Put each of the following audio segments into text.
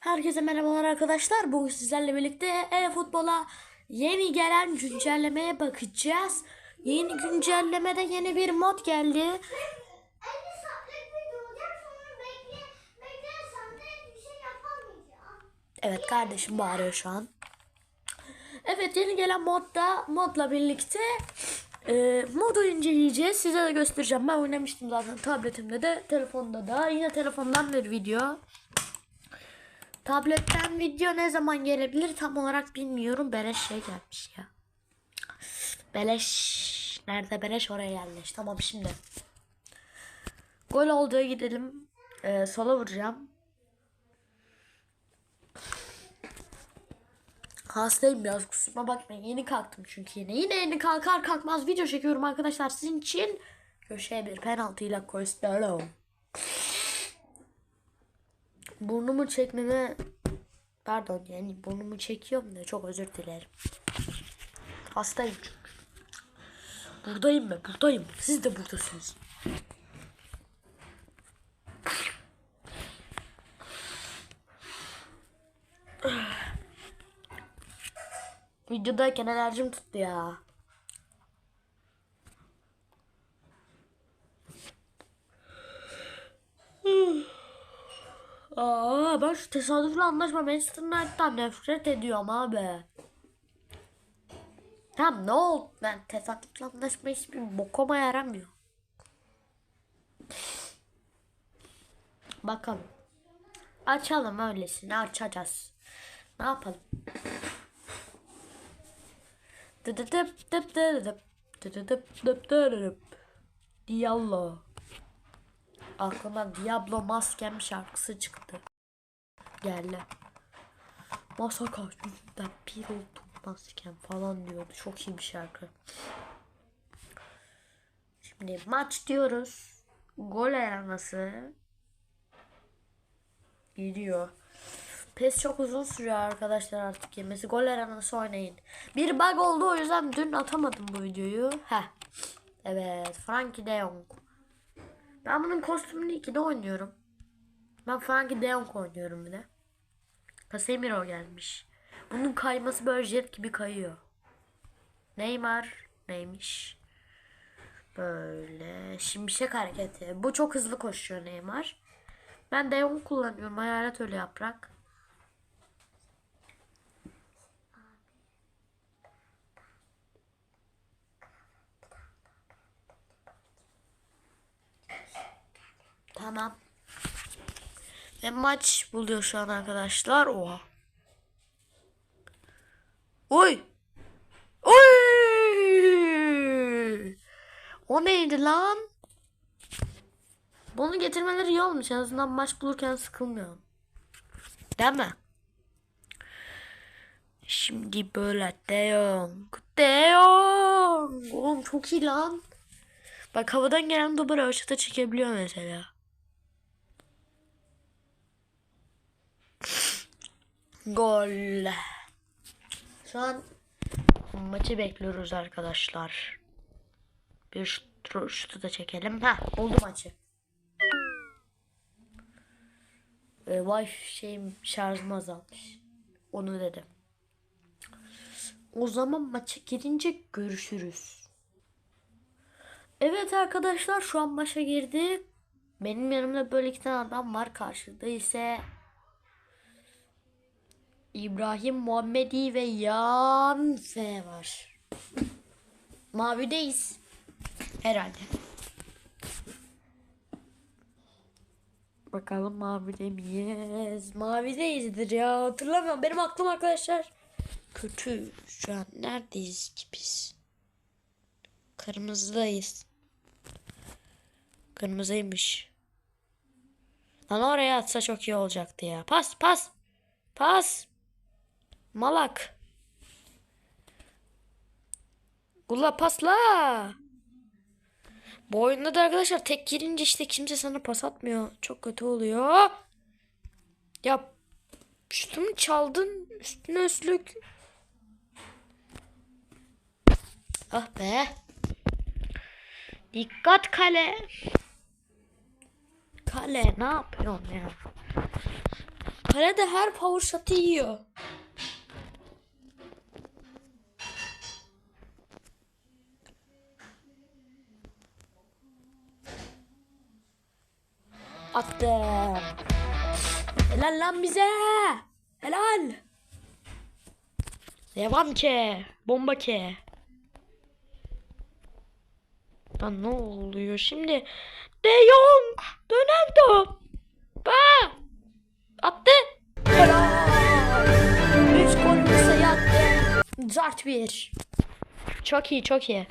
Herkese merhabalar arkadaşlar. Bugün sizlerle birlikte e-futbola yeni gelen güncellemeye bakacağız. Yeni güncellemede yeni bir mod geldi. Evet kardeşim bağırıyor şu an. Evet yeni gelen modda modla birlikte e, modu inceleyeceğiz. Size de göstereceğim. Ben oynamıştım zaten tabletimde de telefonda da. Yine telefondan bir video. Tabletten video ne zaman gelebilir tam olarak bilmiyorum. Beleş şey gelmiş ya. Beleş. Nerede beleş oraya gelmiş. Tamam şimdi. Gol olduğu gidelim. Ee, sola vuracağım. Hastayım biraz kusuruma bakmayın. Yeni kalktım çünkü yine. Yine yeni kalkar kalkmaz video çekiyorum arkadaşlar sizin için. Köşeye bir penaltıyla Costello. Burnumu çekmeme pardon yani burnumu çekiyorum da çok özür dilerim. Hastayım çünkü. Buradayım ben buradayım. Siz de buradasınız. Videodayken enerjim tuttu ya. Aa, ben şu tesadüflü anlaşma Manchester United'dan nefret ediyorum abi. Tamam ne oldu? Ben tesadüflü anlaşma hiçbir bokoma yaramıyor. Bakalım. Açalım öylesine açacağız. Ne yapalım? Dıdıdıp dıp dıdıdıp dıdıdıp dıp dıdıdıp. Diallo. Aklıma Diablo Maskem şarkısı çıktı. Geldi. Masaka yüzünden bir oldum maskem falan diyordu. Çok iyi bir şarkı. Şimdi maç diyoruz. Gol aranası. Gidiyor. PES çok uzun sürüyor arkadaşlar artık yemesi. Gol aranası oynayın. Bir bug oldu o yüzden dün atamadım bu videoyu. Heh. Evet. Frankie de Jong. Ben bunun kostümünü 2'de oynuyorum. Ben Frankie de Jong oynuyorum bir de. Casemiro gelmiş. Bunun kayması böyle jet gibi kayıyor. Neymar neymiş? Böyle şimşek hareketi. Bu çok hızlı koşuyor Neymar. Ben de Jong kullanıyorum. Hayalet öyle yaprak. Tamam. Ve maç buluyor şu an arkadaşlar. Oha. Oy. Oy. O neydi lan? Bunu getirmeleri iyi olmuş. En azından maç bulurken sıkılmıyorum. Değil mi? Şimdi böyle De Jong. De Jong. Oğlum çok iyi lan. Bak havadan gelen topu röveşata çekebiliyor mesela. Gol. Şu an maçı bekliyoruz arkadaşlar. Bir şut, şutu da çekelim. Ha oldu maçı. Ee, Wi-Fi şeyim şarjım azalmış. Onu dedim. O zaman maça girince görüşürüz. Evet arkadaşlar şu an maça girdik. Benim yanımda böyle iki tane adam var. Karşıda ise İbrahim Muhammedi ve Yan F var. Mavideyiz. Herhalde. Bakalım mavide miyiz? Mavideyizdir ya. Hatırlamıyorum. Benim aklım arkadaşlar. Kötü. Şu an neredeyiz ki biz? Kırmızıdayız. Kırmızıymış. Lan oraya atsa çok iyi olacaktı ya. Pas pas. Pas. Malak. Ula pasla. Bu oyunda da arkadaşlar tek girince işte kimse sana pas atmıyor. Çok kötü oluyor. Ya şutumu çaldın. Üstüne üstlük. Ah be. Dikkat kale. Kale ne yapıyorsun ya? Kalede her power shot'ı yiyor. Attım. Helal lan bize. Helal. Devam ki. Bomba ki. Lan ne oluyor şimdi? De Jong. Dönem top. Ba. Attı. Üç gol sayı attı. Zart bir. Çok iyi çok iyi.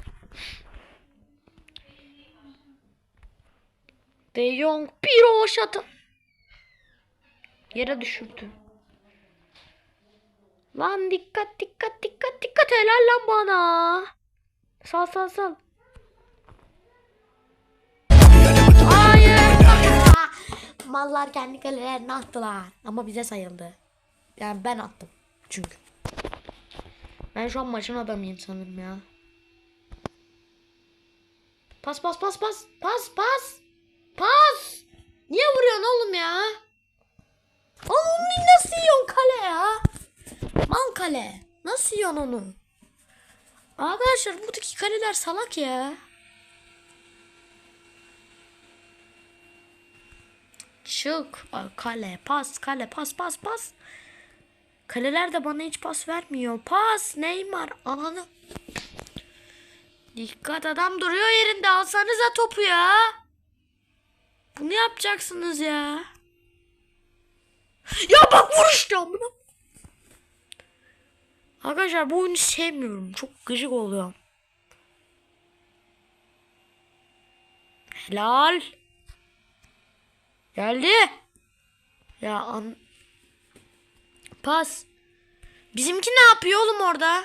De Jong bir o şatı. Yere düşürdü. Lan dikkat dikkat dikkat dikkat helal lan bana. Sal sal sal. Mallar kendi kalelerine attılar. Ama bize sayıldı. Yani ben attım. Çünkü. Ben şu an maçın adamıyım sanırım ya. Pas pas pas pas. Pas pas. Pas. Niye vuruyorsun oğlum ya? Oğlum nasıl yiyorsun kale ya? Mal kale. Nasıl yiyorsun onu? Arkadaşlar buradaki kaleler salak ya. Çık. Kale, pas, kale, pas, pas, pas. Kaleler de bana hiç pas vermiyor. Pas, Neymar, ananı. Dikkat adam duruyor yerinde. Alsanıza topu ya. Bunu yapacaksınız ya. Ya bak vuruş ya bunu. Arkadaşlar bu oyunu sevmiyorum. Çok gıcık oluyor. Helal. Geldi. Ya an... Pas. Bizimki ne yapıyor oğlum orada?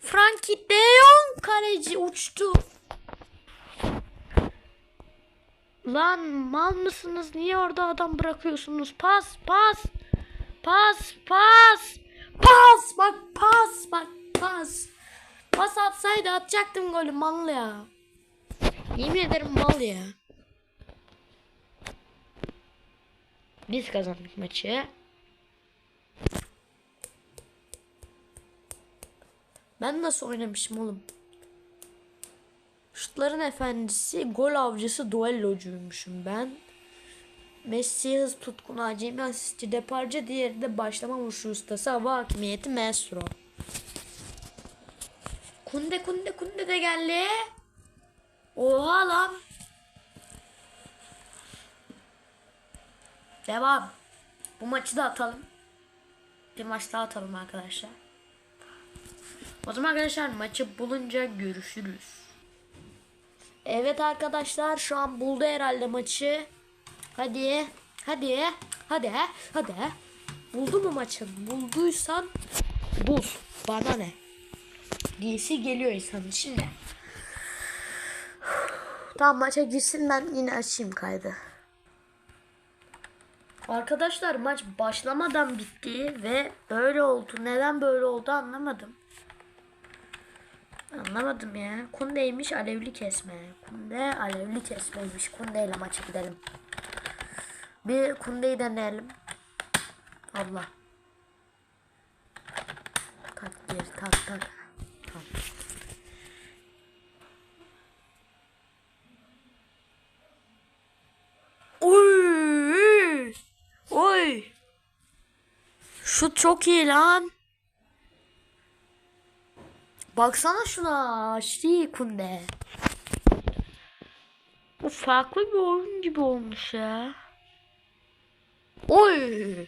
Frankie de Jong kaleci uçtu. Lan mal mısınız? Niye orada adam bırakıyorsunuz? Pas, pas. Pas, pas. Pas, bak pas, bak pas. Pas atsaydı atacaktım golü mal ya. Yemin ederim mal ya. Biz kazandık maçı. Ben nasıl oynamışım oğlum? Şutların efendisi, gol avcısı, duellocuymuşum ben. Messi hız tutkunu, acemi asistçi, deparcı, diğeri de başlama vuruşu ustası, hava hakimiyeti, maestro. Kunde kunde kunde de geldi. Oha lan. Devam. Bu maçı da atalım. Bir maç daha atalım arkadaşlar. O zaman arkadaşlar maçı bulunca görüşürüz. Evet arkadaşlar şu an buldu herhalde maçı. Hadi. Hadi. Hadi. Hadi. Buldu mu maçı? Bulduysan bul. Bana ne? Diyesi geliyor insanın şimdi. Tamam maça girsin ben yine açayım kaydı. Arkadaşlar maç başlamadan bitti ve böyle oldu. Neden böyle oldu anlamadım. Anlamadım ya. Kunde'ymiş alevli kesme. Kunde alevli kesmeymiş. Kunde ile maça gidelim. Bir Kunde'yi deneyelim. Allah. Tak bir tak tak. Tamam. Oy! Oy! Şut çok iyi lan. Baksana şuna. Şri Kunde. Bu farklı bir oyun gibi olmuş ya. Oy!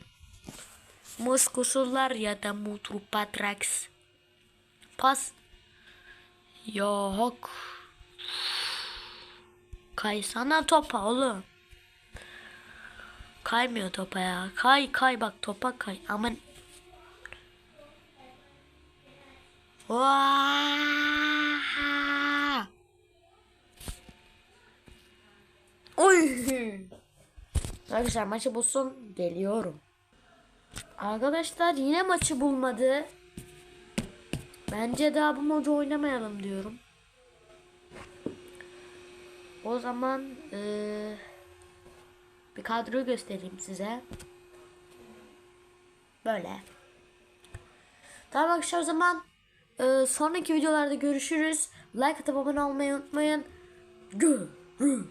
Muskusular ya da mutru patrax. Pas. Yok. Kaysana topa oğlum. Kaymıyor topa ya. Kay kay bak topa kay. Aman. Vaa! Oy! Arkadaşlar maçı bulsun geliyorum. Arkadaşlar yine maçı bulmadı. Bence daha bu modu oynamayalım diyorum. O zaman eee Bir kadro göstereyim size. Böyle. Tamam arkadaşlar o zaman e, sonraki videolarda görüşürüz. Like atıp abone olmayı unutmayın. Görüşürüz.